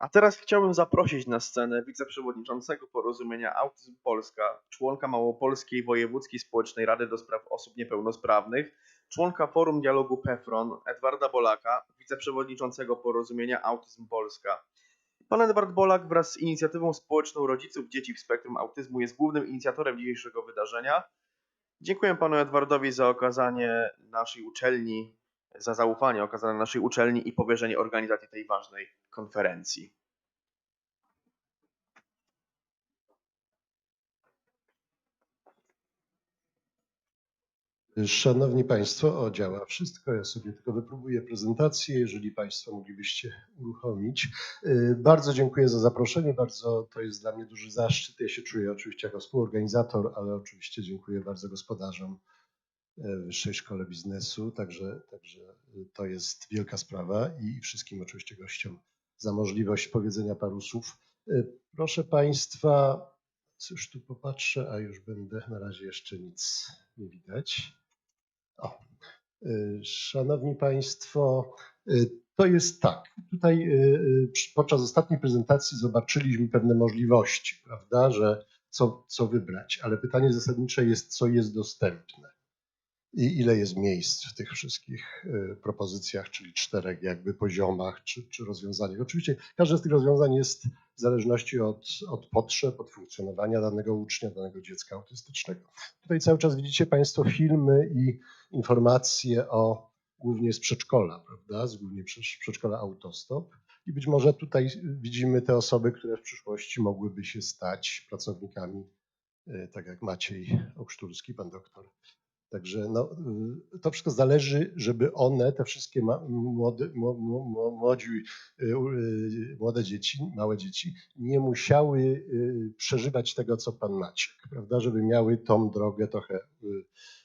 A teraz chciałbym zaprosić na scenę wiceprzewodniczącego Porozumienia Autyzm Polska, członka Małopolskiej Wojewódzkiej Społecznej Rady do Spraw Osób Niepełnosprawnych, członka Forum Dialogu PEFRON Edwarda Bolaka, wiceprzewodniczącego Porozumienia Autyzm Polska. Pan Edward Bolak wraz z inicjatywą społeczną rodziców dzieci w spektrum autyzmu jest głównym inicjatorem dzisiejszego wydarzenia. Dziękuję panu Edwardowi za okazanie naszej uczelni, za zaufanie okazane naszej uczelni i powierzenie organizacji tej ważnej konferencji. Szanowni Państwo, o działa wszystko. Ja sobie tylko wypróbuję prezentację, jeżeli Państwo moglibyście uruchomić. Y, Bardzo dziękuję za zaproszenie, bardzo to jest dla mnie duży zaszczyt. Ja się czuję oczywiście jako współorganizator, ale oczywiście dziękuję bardzo gospodarzom Wyższej Szkole Biznesu, także, także to jest wielka sprawa i wszystkim oczywiście gościom za możliwość powiedzenia paru słów. Y, Proszę Państwa, cóż tu popatrzę, a już będę, na razie jeszcze nic nie widać. O, y, Szanowni Państwo, to jest tak. Tutaj podczas ostatniej prezentacji zobaczyliśmy pewne możliwości, prawda, że co, co wybrać, ale pytanie zasadnicze jest, co jest dostępne i ile jest miejsc w tych wszystkich y, propozycjach, czyli czterech jakby poziomach czy, czy rozwiązaniach. Oczywiście każde z tych rozwiązań jest w zależności od, od potrzeb, od funkcjonowania danego ucznia, danego dziecka autystycznego. Tutaj cały czas widzicie Państwo filmy i informacje o głównie z przedszkola, prawda? Z głównie przed- przedszkola Autostop. I być może tutaj widzimy te osoby, które w przyszłości mogłyby się stać pracownikami, y, tak jak Maciej Okrzturski, pan doktor. Także no, y, to wszystko zależy, żeby one, te wszystkie młode, mło- mło- mło- młodzi, y, y, młode dzieci, małe dzieci, nie musiały przeżywać tego, co pan Maciek, prawda? Żeby miały tą drogę trochę,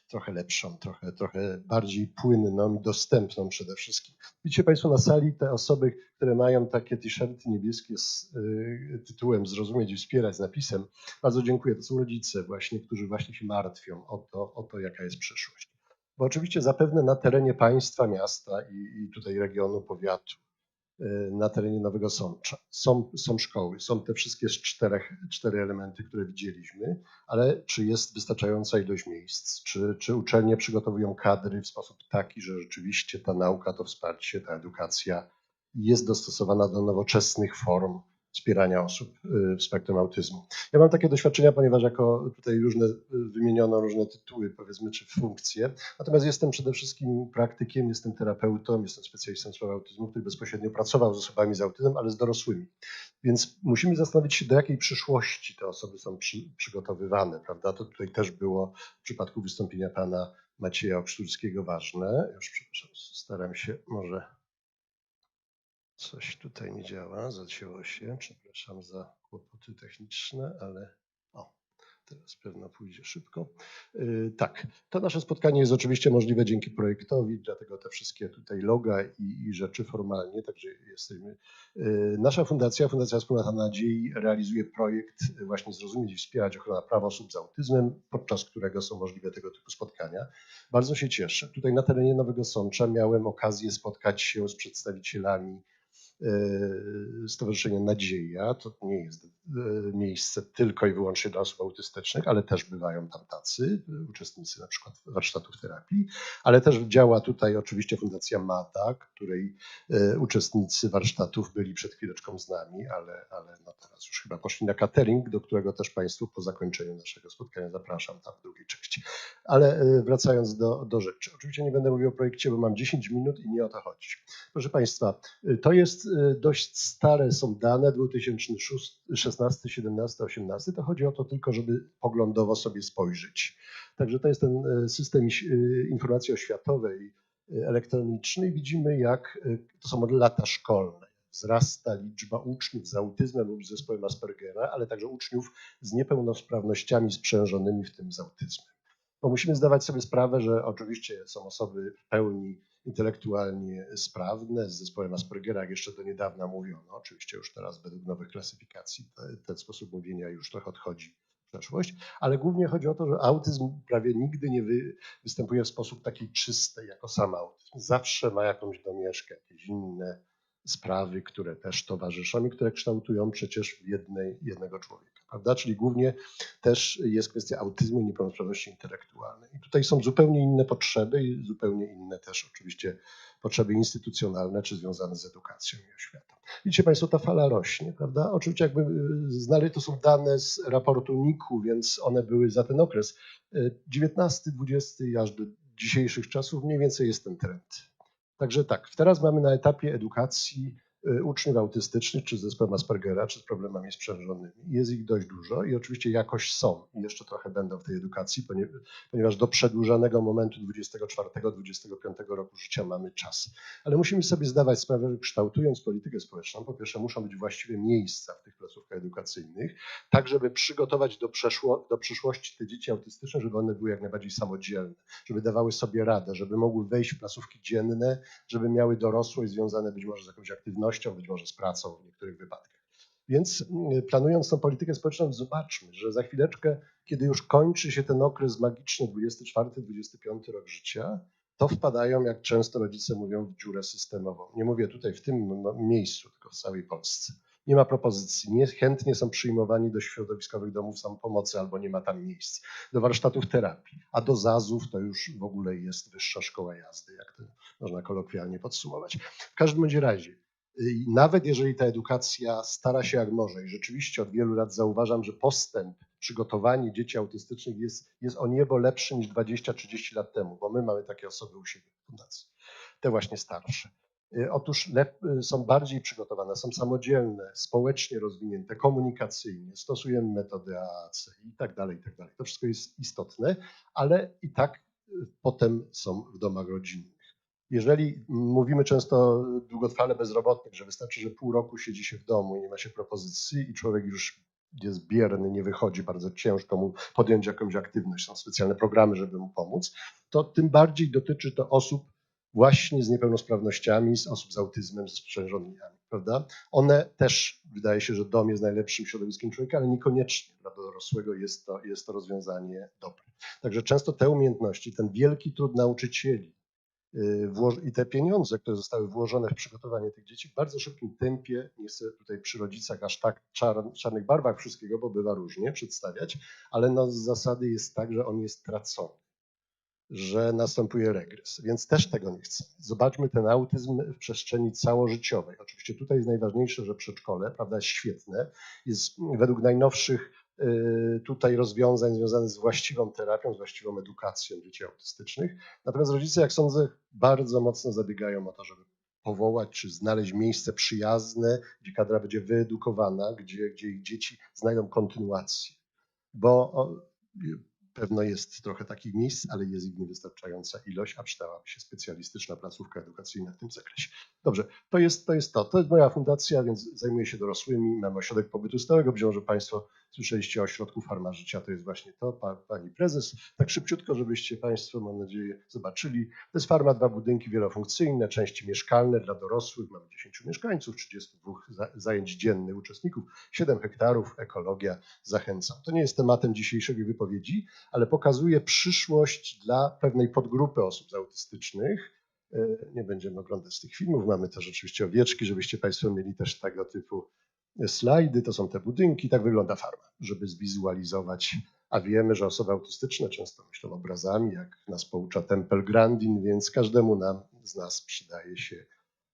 trochę lepszą, trochę, trochę bardziej płynną i dostępną przede wszystkim. Widzicie Państwo na sali te osoby, które mają takie t-shirty niebieskie z y, tytułem Zrozumieć i wspierać z napisem. Bardzo dziękuję. To są rodzice właśnie, którzy właśnie się martwią o to, o to jaka jest przyszłość. Bo oczywiście zapewne na terenie państwa, miasta i, i tutaj regionu, powiatu, na terenie Nowego Sącza są, są szkoły, są te wszystkie czterech, cztery elementy, które widzieliśmy, ale czy jest wystarczająca ilość miejsc? Czy, czy uczelnie przygotowują kadry w sposób taki, że rzeczywiście ta nauka, to wsparcie, ta edukacja jest dostosowana do nowoczesnych form wspierania osób y, w spektrum autyzmu? Ja mam takie doświadczenia, ponieważ jako tutaj różne, y, wymieniono różne tytuły, powiedzmy, czy funkcje. Natomiast jestem przede wszystkim praktykiem, jestem terapeutą, jestem specjalistą spraw autyzmu, który bezpośrednio pracował z osobami z autyzmem, ale z dorosłymi. Więc musimy zastanowić się, do jakiej przyszłości te osoby są przy, przygotowywane, prawda? To tutaj też było w przypadku wystąpienia pana Macieja Okrzturskiego ważne. Już przepraszam, staram się może coś tutaj nie działa, zacięło się. Przepraszam za kłopoty techniczne, ale o, teraz pewno pójdzie szybko. Yy, Tak, to nasze spotkanie jest oczywiście możliwe dzięki projektowi, dlatego te wszystkie tutaj loga i, i rzeczy formalnie, także jesteśmy. Yy, Nasza fundacja, Fundacja Wspólnota Nadziei realizuje projekt właśnie Zrozumieć i Wspierać Ochrona Praw Osób z Autyzmem, podczas którego są możliwe tego typu spotkania. Bardzo się cieszę. Tutaj na terenie Nowego Sącza miałem okazję spotkać się z przedstawicielami Stowarzyszenia Nadzieja. To nie jest e, miejsce tylko i wyłącznie dla osób autystycznych, ale też bywają tam tacy e, uczestnicy na przykład warsztatów terapii, ale też działa tutaj oczywiście Fundacja MADA, której e, uczestnicy warsztatów byli przed chwileczką z nami, ale, ale no teraz już chyba poszli na catering, do którego też Państwu po zakończeniu naszego spotkania zapraszam tam w drugiej części. Ale e, wracając do, do rzeczy. Oczywiście nie będę mówił o projekcie, bo mam 10 minut i nie o to chodzi. Proszę Państwa, y, to jest y, dość stare są dane, 2016, 17, 18. To chodzi o to tylko, żeby poglądowo sobie spojrzeć. Także to jest ten y, system y, informacji oświatowej y, elektronicznej. Widzimy, jak y, to są lata szkolne. Wzrasta liczba uczniów z autyzmem lub z zespołem Aspergera, ale także uczniów z niepełnosprawnościami sprzężonymi, w tym z autyzmem. Bo musimy zdawać sobie sprawę, że oczywiście są osoby w pełni intelektualnie sprawne, z zespołem Aspergera, jak jeszcze do niedawna mówiono. Oczywiście już teraz według nowych klasyfikacji te- ten sposób mówienia już trochę odchodzi w przeszłość, ale głównie chodzi o to, że autyzm prawie nigdy nie wy, występuje w sposób taki czysty, jako sam autyzm. Zawsze ma jakąś domieszkę, jakieś inne sprawy, które też towarzyszą i które kształtują przecież jednej, jednego człowieka, prawda? Czyli głównie też jest kwestia autyzmu i niepełnosprawności intelektualnej. I tutaj są zupełnie inne potrzeby i zupełnie inne też oczywiście potrzeby instytucjonalne czy związane z edukacją i oświatą. Widzicie Państwo, ta fala rośnie, prawda? Oczywiście jakby y, znali, to są dane z raportu NIK-u, więc one były za ten okres. 19, 20 i aż do dzisiejszych czasów mniej więcej jest ten trend. Także tak, teraz mamy na etapie edukacji y, uczniów autystycznych, czy z zespołem Aspergera, czy z problemami sprzężonymi. Jest ich dość dużo i oczywiście jakoś są i jeszcze trochę będą w tej edukacji, ponieważ do przedłużonego momentu 24-25 roku życia mamy czas. Ale musimy sobie zdawać sprawę, że kształtując politykę społeczną, po pierwsze muszą być właściwe miejsca w tych placówkach edukacyjnych, tak żeby przygotować do, przeszło, do przyszłości te dzieci autystyczne, żeby one były jak najbardziej samodzielne, żeby dawały sobie radę, żeby mogły wejść w placówki dzienne, żeby miały dorosłość związane być może z jakąś aktywnością, być może z pracą w niektórych wypadkach. Więc mm, planując tą politykę społeczną, zobaczmy, że za chwileczkę, kiedy już kończy się ten okres magiczny 24-25 rok życia, to wpadają, jak często rodzice mówią, w dziurę systemową. Nie mówię tutaj w tym miejscu, tylko w całej Polsce. Nie ma propozycji, nie chętnie są przyjmowani do środowiskowych domów samopomocy albo nie ma tam miejsc, do warsztatów terapii, a do ZAZ-ów to już w ogóle jest wyższa szkoła jazdy, jak to można kolokwialnie podsumować. W każdym bądź razie, nawet jeżeli ta edukacja stara się jak może i rzeczywiście od wielu lat zauważam, że postęp przygotowanie dzieci autystycznych jest, jest o niebo lepszy niż 20-30 lat temu, bo my mamy takie osoby u siebie w fundacji, te właśnie starsze. Y, otóż y, są bardziej przygotowane, są samodzielne, społecznie rozwinięte, komunikacyjnie, stosujemy metody AAC i tak dalej, i tak dalej. To wszystko jest istotne, ale i tak y, potem są w domach rodzinnych. Jeżeli mówimy często długotrwale bezrobotnych, że wystarczy, że pół roku siedzi się w domu i nie ma się propozycji i człowiek już jest bierny, nie wychodzi, bardzo ciężko mu podjąć jakąś aktywność, są specjalne programy, żeby mu pomóc, to tym bardziej dotyczy to osób właśnie z niepełnosprawnościami, z osób z autyzmem, ze sprzężonymi, prawda? One też, wydaje się, że dom jest najlepszym środowiskiem człowieka, ale niekoniecznie dla dorosłego jest to, jest to rozwiązanie dobre. Także często te umiejętności, ten wielki trud nauczycieli, i te pieniądze, które zostały włożone w przygotowanie tych dzieci w bardzo szybkim tempie, nie chcę tutaj przy rodzicach aż tak czar, czarnych barwach wszystkiego, bo bywa różnie przedstawiać, ale no z zasady jest tak, że on jest tracony, że następuje regres, więc też tego nie chcę. Zobaczmy ten autyzm w przestrzeni całożyciowej. Oczywiście tutaj jest najważniejsze, że przedszkole, prawda, jest świetne, jest według najnowszych Y, tutaj rozwiązań związanych z właściwą terapią, z właściwą edukacją dzieci autystycznych. Natomiast rodzice, jak sądzę, bardzo mocno zabiegają o to, żeby powołać czy znaleźć miejsce przyjazne, gdzie kadra będzie wyedukowana, gdzie, gdzie ich dzieci znajdą kontynuację. Bo Pewno jest trochę takich miejsc, ale jest ich niewystarczająca ilość, a przydałaby się specjalistyczna placówka edukacyjna w tym zakresie. Dobrze, to jest to. Jest to. to jest moja fundacja, więc zajmuję się dorosłymi. Mam ośrodek pobytu stałego. Być może Państwo słyszeliście o ośrodku Farma Życia. To jest właśnie to, pa, Pani Prezes. Tak szybciutko, żebyście Państwo, mam nadzieję, zobaczyli. To jest farma, dwa budynki wielofunkcyjne, części mieszkalne dla dorosłych. Mamy 10 mieszkańców, 32 zajęć dziennych uczestników, 7 hektarów, ekologia. Zachęcam. To nie jest tematem dzisiejszej wypowiedzi, ale pokazuje przyszłość dla pewnej podgrupy osób autystycznych. E, nie będziemy oglądać tych filmów, mamy też oczywiście owieczki, żebyście Państwo mieli też tego typu slajdy, to są te budynki, tak wygląda farma, żeby zwizualizować, a wiemy, że osoby autystyczne często myślą obrazami, jak nas poucza Tempel Grandin, więc każdemu nam z nas przydaje się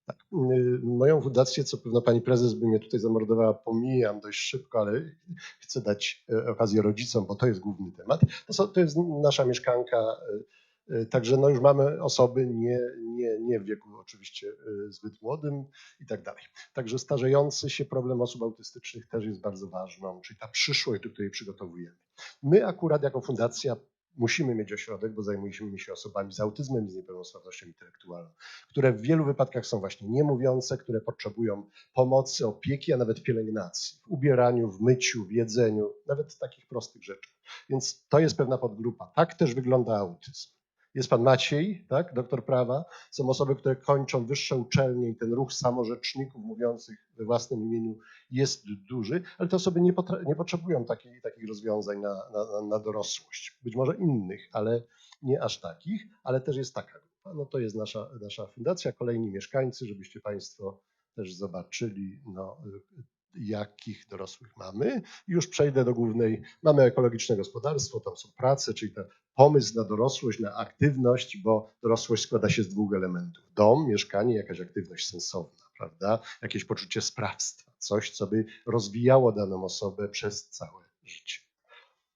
tak. Y, moją fundację, co pewno pani prezes by mnie tutaj zamordowała, pomijam dość szybko, ale chcę dać e, okazję rodzicom, bo to jest główny temat. To, to jest nasza mieszkanka, e, e, także no już mamy osoby nie, nie, nie w wieku oczywiście zbyt młodym i tak dalej. Także starzejący się problem osób autystycznych też jest bardzo ważną, czyli ta przyszłość, do której przygotowujemy. My akurat jako fundacja musimy mieć ośrodek, bo zajmujemy się osobami z autyzmem i z niepełnosprawnością intelektualną, które w wielu wypadkach są właśnie niemówiące, które potrzebują pomocy, opieki, a nawet pielęgnacji w ubieraniu, w myciu, w jedzeniu, nawet takich prostych rzeczy. Więc to jest pewna podgrupa. Tak też wygląda autyzm. Jest pan Maciej, tak, doktor prawa. Są osoby, które kończą wyższe uczelnie i ten ruch samorzeczników mówiących we własnym imieniu jest duży, ale te osoby nie, nie potrzebują takich, rozwiązań na, na, na dorosłość. Być może innych, ale nie aż takich, ale też jest taka grupa. No to jest nasza, nasza fundacja, kolejni mieszkańcy, żebyście Państwo też zobaczyli, no, jakich dorosłych mamy. Już przejdę do głównej. Mamy ekologiczne gospodarstwo, tam są prace, czyli ten pomysł na dorosłość, na aktywność, bo dorosłość składa się z dwóch elementów. Dom, mieszkanie, jakaś aktywność sensowna, prawda? Jakieś poczucie sprawstwa, coś, co by rozwijało daną osobę przez całe życie.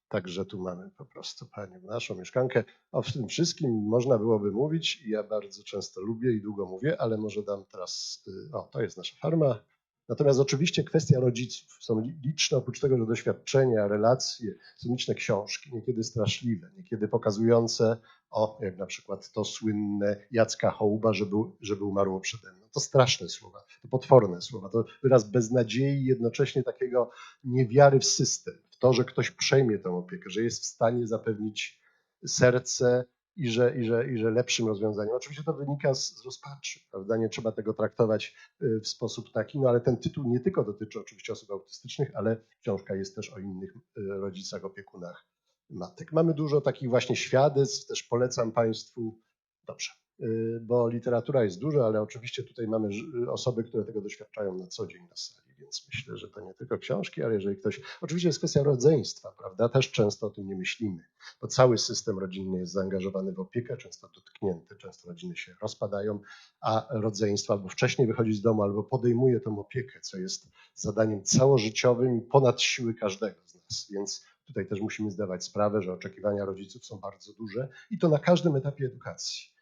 Także tu mamy po prostu panią, naszą mieszkankę. O tym wszystkim można byłoby mówić ja bardzo często lubię i długo mówię, ale może dam teraz, y, o to jest nasza farma. Natomiast oczywiście kwestia rodziców. Są li- liczne, oprócz tego, że doświadczenia, relacje, są liczne książki, niekiedy straszliwe, niekiedy pokazujące, o, jak na przykład to słynne Jacka Hołuba, żeby, żeby umarło przede mną. To straszne słowa, to potworne słowa, to wyraz beznadziei, jednocześnie takiego niewiary w system, w to, że ktoś przejmie tę opiekę, że jest w stanie zapewnić serce i że, i że, i że lepszym rozwiązaniem. Oczywiście to wynika z, z rozpaczy, prawda? Nie trzeba tego traktować y, w sposób taki, no ale ten tytuł nie tylko dotyczy oczywiście osób autystycznych, ale książka jest też o innych y, rodzicach, opiekunach matek. Mamy dużo takich właśnie świadectw, też polecam Państwu, dobrze, y, bo literatura jest duża, ale oczywiście tutaj mamy osoby, które tego doświadczają na co dzień na sali, więc myślę, że to nie tylko książki, ale jeżeli ktoś, oczywiście jest kwestia rodzeństwa, prawda, też często o tym nie myślimy, bo cały system rodzinny jest zaangażowany w opiekę, często dotknięty, często rodziny się rozpadają, a rodzeństwo albo wcześniej wychodzi z domu, albo podejmuje tą opiekę, co jest zadaniem całożyciowym i ponad siły każdego z nas, więc tutaj też musimy zdawać sprawę, że oczekiwania rodziców są bardzo duże i to na każdym etapie edukacji.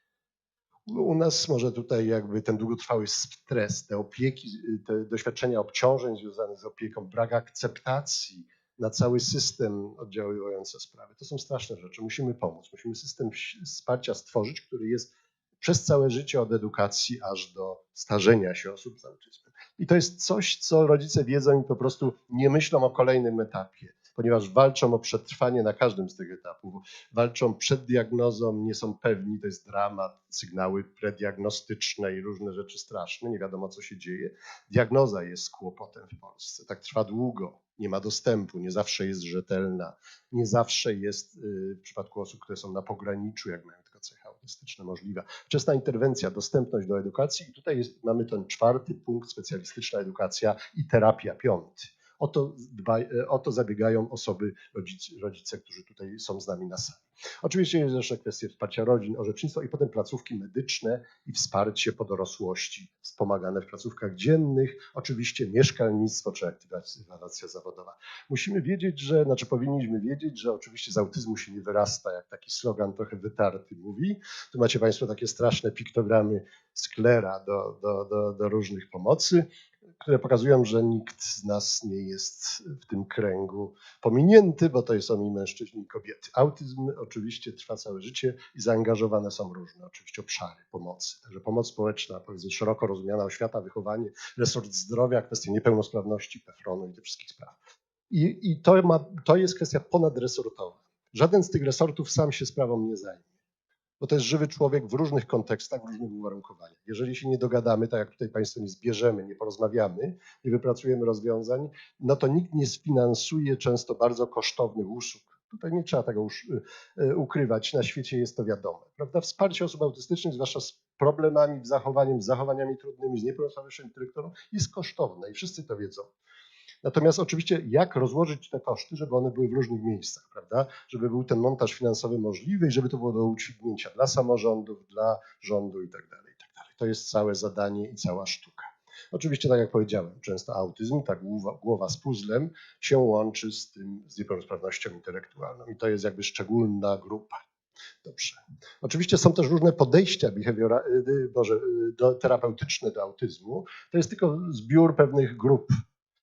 No, U nas może tutaj jakby ten długotrwały stres, te opieki, te doświadczenia obciążeń związanych z opieką, brak akceptacji na cały system oddziaływający sprawy. To są straszne rzeczy. Musimy pomóc. Musimy system wsparcia stworzyć, który jest przez całe życie od edukacji aż do starzenia się osób z autyzmem. I to jest coś, co rodzice wiedzą i po prostu nie myślą o kolejnym etapie, ponieważ walczą o przetrwanie na każdym z tych etapów. Walczą przed diagnozą, nie są pewni, to jest dramat, sygnały prediagnostyczne i różne rzeczy straszne, nie wiadomo co się dzieje. Diagnoza jest kłopotem w Polsce, tak trwa długo, nie ma dostępu, nie zawsze jest rzetelna, nie zawsze jest y, w przypadku osób, które są na pograniczu, jak mają tylko cechy autystyczne możliwa. Wczesna interwencja, dostępność do edukacji i tutaj jest, mamy ten czwarty punkt, specjalistyczna edukacja i terapia piąty. O to, dba, e, o to zabiegają osoby, rodzice, rodzice, którzy tutaj są z nami na sali. Oczywiście jest jeszcze kwestia wsparcia rodzin, orzecznictwo i potem placówki medyczne i wsparcie po dorosłości, wspomagane w placówkach dziennych, oczywiście mieszkalnictwo czy aktywacja zawodowa. Musimy wiedzieć, że, znaczy powinniśmy wiedzieć, że oczywiście z autyzmu się nie wyrasta, jak taki slogan trochę wytarty mówi. Tu macie Państwo takie straszne piktogramy sklera do, do, do, do różnych pomocy, które pokazują, że nikt z nas nie jest w tym kręgu pominięty, bo to są i mężczyźni, i kobiety. Autyzm oczywiście trwa całe życie i zaangażowane są różne oczywiście obszary pomocy. Także pomoc społeczna, powiedzmy szeroko rozumiana oświata, wychowanie, resort zdrowia, kwestie niepełnosprawności, PEFRON-u i tych wszystkich spraw. I, i to, ma, to jest kwestia ponadresortowa. Żaden z tych resortów sam się sprawą nie zajmie bo to jest żywy człowiek w różnych kontekstach, w różnych uwarunkowaniach. Jeżeli się nie dogadamy, tak jak tutaj Państwo nie zbierzemy, nie porozmawiamy, nie wypracujemy rozwiązań, no to nikt nie sfinansuje często bardzo kosztownych usług. Tutaj nie trzeba tego y, ukrywać, na świecie jest to wiadome. Prawda? Wsparcie osób autystycznych, zwłaszcza z problemami w zachowaniem, z zachowaniami trudnymi, z niepełnosprawnością intelektualną, jest kosztowne i wszyscy to wiedzą. Natomiast oczywiście jak rozłożyć te koszty, żeby one były w różnych miejscach, prawda? Żeby był ten montaż finansowy możliwy i żeby to było do udźwignięcia dla samorządów, dla rządu i tak dalej, i tak dalej. To jest całe zadanie i cała sztuka. Oczywiście, tak jak powiedziałem, często autyzm, ta głowa, głowa z puzzlem się łączy z tym, z niepełnosprawnością intelektualną i to jest jakby szczególna grupa. Dobrze. Oczywiście są też różne podejścia behawiora, y, Boże, y, do, terapeutyczne do autyzmu. To jest tylko zbiór pewnych grup.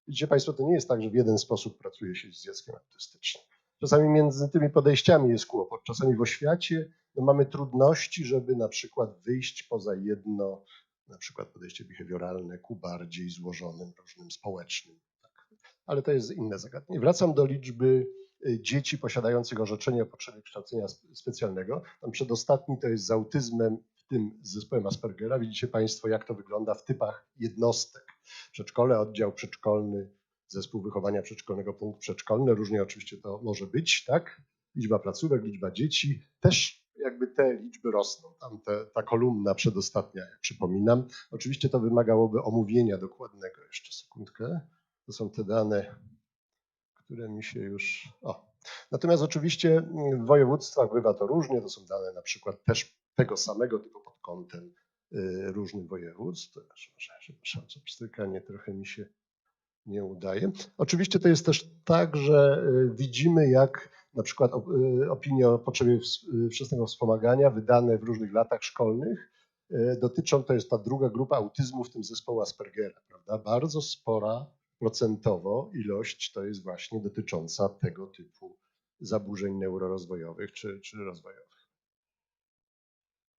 Widzicie Państwo, to nie jest tak, że w jeden sposób pracuje się z dzieckiem autystycznym. Czasami między tymi podejściami jest kłopot. Czasami w oświacie no, mamy trudności, żeby na przykład wyjść poza jedno, na przykład podejście behawioralne ku bardziej złożonym, różnym społecznym. Tak. Ale to jest inne zagadnienie. Wracam do liczby y, dzieci posiadających orzeczenie o potrzebie kształcenia sp- specjalnego. Tam przedostatni to jest z autyzmem, w tym z zespołem Aspergera. Widzicie Państwo, jak to wygląda w typach jednostek. Przedszkole, oddział przedszkolny, zespół wychowania przedszkolnego, punkt przedszkolny. Różnie oczywiście to może być, tak? Liczba placówek, liczba dzieci. Też jakby te liczby rosną. Tam te, ta kolumna przedostatnia, jak przypominam. Oczywiście to wymagałoby omówienia dokładnego. Jeszcze sekundkę. To są te dane, które mi się już. O. Natomiast oczywiście w województwach bywa to różnie. To są dane na przykład też tego samego typu pod kątem różnych województw. Pstrykanie trochę mi się nie udaje. Oczywiście to jest też tak, że y, widzimy, jak na przykład y, opinie o potrzebie y, wczesnego wspomagania wydane w różnych latach szkolnych y, dotyczą, to jest ta druga grupa autyzmu, w tym zespołu Aspergera, prawda? Bardzo spora procentowo ilość to jest właśnie dotycząca tego typu zaburzeń neurorozwojowych czy, czy rozwojowych.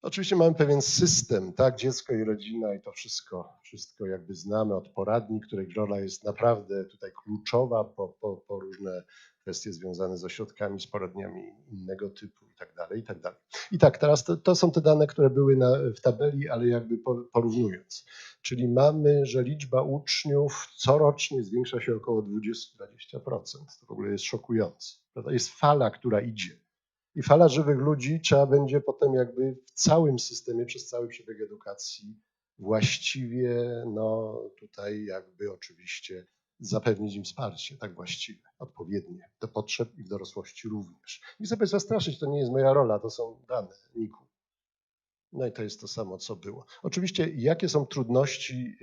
Oczywiście mamy pewien system, tak, dziecko i rodzina i to wszystko, wszystko jakby znamy od poradni, której rola jest naprawdę tutaj kluczowa po, po, po różne kwestie związane z ośrodkami, z poradniami innego typu i tak dalej, i tak dalej. I tak, teraz to, to są te dane, które były na, w tabeli, ale jakby po, porównując. Czyli mamy, że liczba uczniów corocznie zwiększa się około 20-20%. To w ogóle jest szokujące. Prawda? Jest fala, która idzie. I fala żywych ludzi trzeba będzie potem jakby w całym systemie, przez cały przebieg edukacji właściwie, no tutaj jakby oczywiście zapewnić im wsparcie, tak właściwe, odpowiednie, do potrzeb i w dorosłości również. Nie chcę Państwa straszyć, to nie jest moja rola, to są dane NIK-u. No i to jest to samo, co było. Oczywiście, jakie są trudności,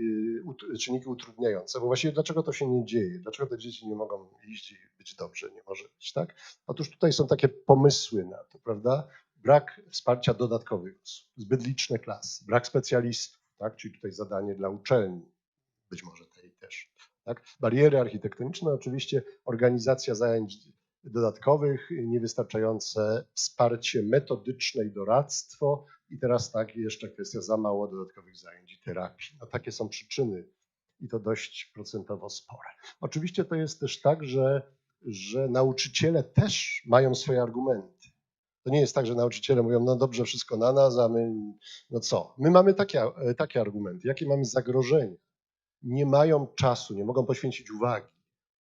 y, czynniki utrudniające, bo właściwie dlaczego to się nie dzieje? Dlaczego te dzieci nie mogą iść być dobrze? Nie może być, tak? Otóż tutaj są takie pomysły na to, prawda? Brak wsparcia dodatkowych osób, zbyt liczne klasy, brak specjalistów, tak? Czyli tutaj zadanie dla uczelni, być może tej też, tak? Bariery architektoniczne, oczywiście organizacja zajęć dodatkowych, niewystarczające wsparcie metodyczne i doradztwo i teraz tak, jeszcze kwestia za mało dodatkowych zajęć i terapii. No takie są przyczyny i to dość procentowo spore. Oczywiście to jest też tak, że, że nauczyciele też mają swoje argumenty. To nie jest tak, że nauczyciele mówią, no dobrze, wszystko na nas, a my, no co? My mamy takie, takie argumenty, jakie mamy zagrożenia. Nie mają czasu, nie mogą poświęcić uwagi.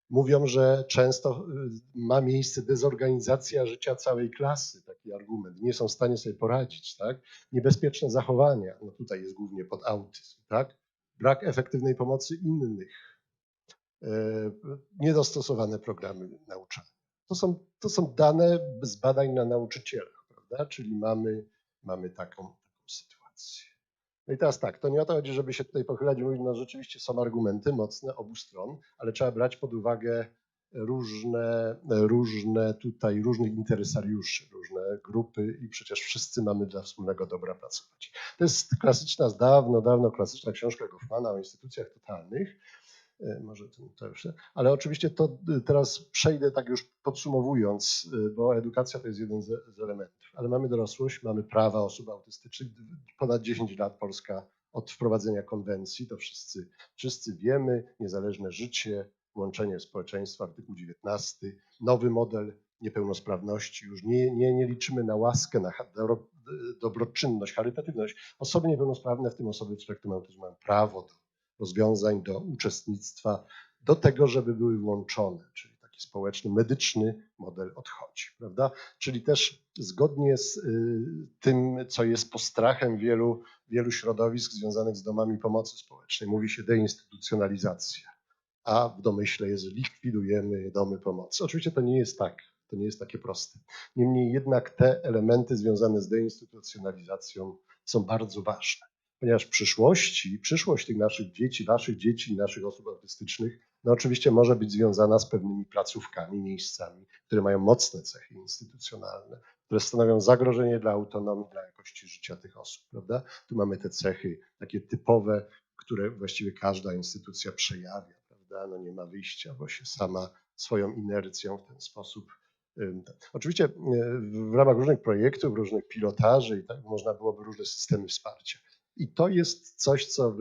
Mówią, że często y, ma miejsce dezorganizacja życia całej klasy, taki argument. Nie są w stanie sobie poradzić, tak? Niebezpieczne zachowania, no tutaj jest głównie pod autyzm, tak? Brak efektywnej pomocy innych, e, niedostosowane programy nauczania. To są, to są dane z badań na nauczycielach, prawda? Czyli mamy, mamy taką, sytuację. No i teraz tak, to nie o to chodzi, żeby się tutaj pochylać mówić, no rzeczywiście są argumenty mocne obu stron, ale trzeba brać pod uwagę różne, różne tutaj, różnych interesariuszy, różne grupy i przecież wszyscy mamy dla wspólnego dobra pracować. To jest klasyczna, z dawno, dawno klasyczna książka Goffmana o instytucjach totalnych. E, Może to, już, ale oczywiście to y, teraz przejdę tak już podsumowując, y, bo edukacja to jest jeden z, z elementów, ale mamy dorosłość, mamy prawa osób autystycznych, ponad 10 lat Polska od wprowadzenia konwencji, to wszyscy, wszyscy wiemy, niezależne życie, łączenie społeczeństwa, artykuł 19, nowy model niepełnosprawności, już nie, nie, nie liczymy na łaskę, na dobroczynność, charytatywność. Osoby niepełnosprawne, w tym osoby z spektrum autyzmu, mają prawo do rozwiązań, do uczestnictwa, do tego, żeby były włączone, czyli taki społeczny, medyczny model odchodzi, prawda? Czyli też zgodnie z y, tym, co jest postrachem wielu, wielu środowisk związanych z domami pomocy społecznej, mówi się deinstytucjonalizacja, a w domyśle jest likwidujemy domy pomocy. Oczywiście to nie jest tak, to nie jest takie proste. Niemniej jednak te elementy związane z deinstytucjonalizacją są bardzo ważne ponieważ w przyszłości, przyszłość tych naszych dzieci, waszych dzieci i naszych osób autystycznych, no oczywiście może być związana z pewnymi placówkami, miejscami, które mają mocne cechy instytucjonalne, które stanowią zagrożenie dla autonomii, dla jakości życia tych osób, prawda? Tu mamy te cechy takie typowe, które właściwie każda instytucja przejawia, prawda? No nie ma wyjścia, bo się sama swoją inercją w ten sposób. Oczywiście y, w ramach różnych projektów, różnych pilotaży i tak można byłoby różne systemy wsparcia. I to jest coś, co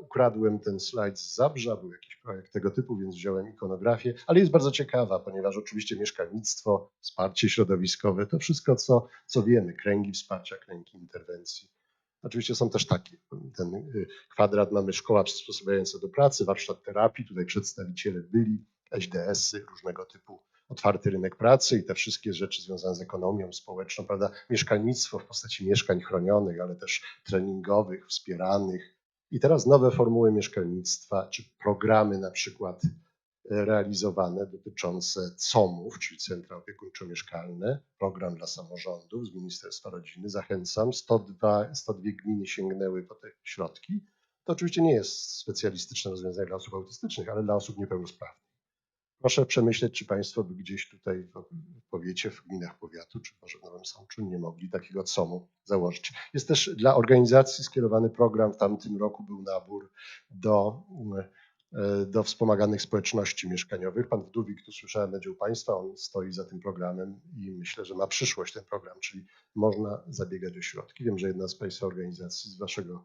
ukradłem ten slajd z Zabrza, był jakiś projekt tego typu, więc wziąłem ikonografię, ale jest bardzo ciekawa, ponieważ oczywiście mieszkalnictwo, wsparcie środowiskowe, to wszystko, co, co wiemy, kręgi wsparcia, kręgi interwencji. Oczywiście są też takie, ten y, kwadrat mamy szkoła przysposabiająca do pracy, warsztat terapii, tutaj przedstawiciele byli, SDS-y, różnego typu otwarty rynek pracy i te wszystkie rzeczy związane z ekonomią społeczną, prawda? Mieszkalnictwo w postaci mieszkań chronionych, ale też treningowych, wspieranych. I teraz nowe formuły mieszkalnictwa, czy programy na przykład realizowane dotyczące COM-ów, czyli Centra Opiekuńczo-Mieszkalne, program dla samorządów z Ministerstwa Rodziny. Zachęcam, 102, 102 gminy sięgnęły po te środki. To oczywiście nie jest specjalistyczne rozwiązanie dla osób autystycznych, ale dla osób niepełnosprawnych. Proszę przemyśleć, czy Państwo by gdzieś tutaj w powiecie, w gminach powiatu, czy może w Nowym Sączu nie mogli takiego COM-u założyć. Jest też dla organizacji skierowany program, w tamtym roku był nabór do, e, do wspomaganych społeczności mieszkaniowych. Pan Wdówik, tu słyszałem, będzie u Państwa, on stoi za tym programem i myślę, że ma przyszłość ten program, czyli można zabiegać o środki. Wiem, że jedna z Państwa organizacji z Waszego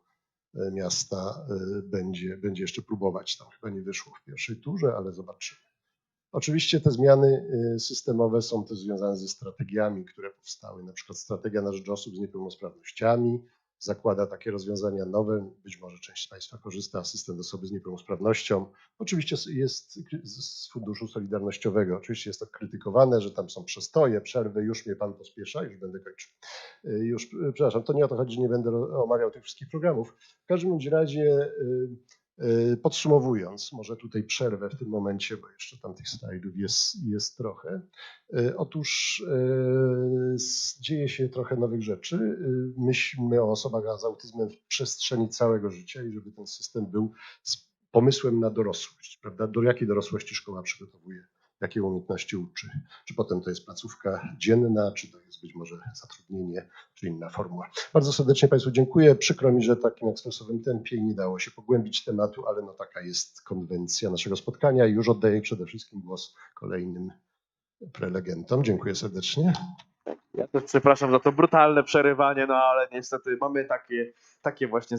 e, miasta e, będzie, będzie jeszcze próbować. Tam chyba nie wyszło w pierwszej turze, ale zobaczymy. Oczywiście te zmiany y, systemowe są też związane ze strategiami, które powstały. Na przykład strategia na rzecz osób z niepełnosprawnościami zakłada takie rozwiązania nowe. Być może część z Państwa korzysta, asystent osoby z niepełnosprawnością. Oczywiście jest z Funduszu Solidarnościowego. Oczywiście jest to krytykowane, że tam są przestoje, przerwy. Już mnie Pan pospiesza, już będę kończył. Y, Już, przepraszam, to nie o to chodzi, nie będę omawiał tych wszystkich programów. W każdym razie Y, Podsumowując, może tutaj przerwę w tym momencie, bo jeszcze tam tych slajdów jest, jest trochę. Y, Otóż y, dzieje się trochę nowych rzeczy. Y, Myślmy o osobach z autyzmem w przestrzeni całego życia i żeby ten system był z pomysłem na dorosłość, prawda? Do jakiej dorosłości szkoła przygotowuje, jakie umiejętności uczy. Czy potem to jest placówka dzienna, czy to jest być może zatrudnienie, czy inna formuła. Bardzo serdecznie Państwu dziękuję. Przykro mi, że takim ekspresowym tempie nie dało się pogłębić tematu, ale no taka jest konwencja naszego spotkania i już oddaję przede wszystkim głos kolejnym prelegentom. Dziękuję serdecznie. Ja też przepraszam za to brutalne przerywanie, no ale niestety mamy takie, takie właśnie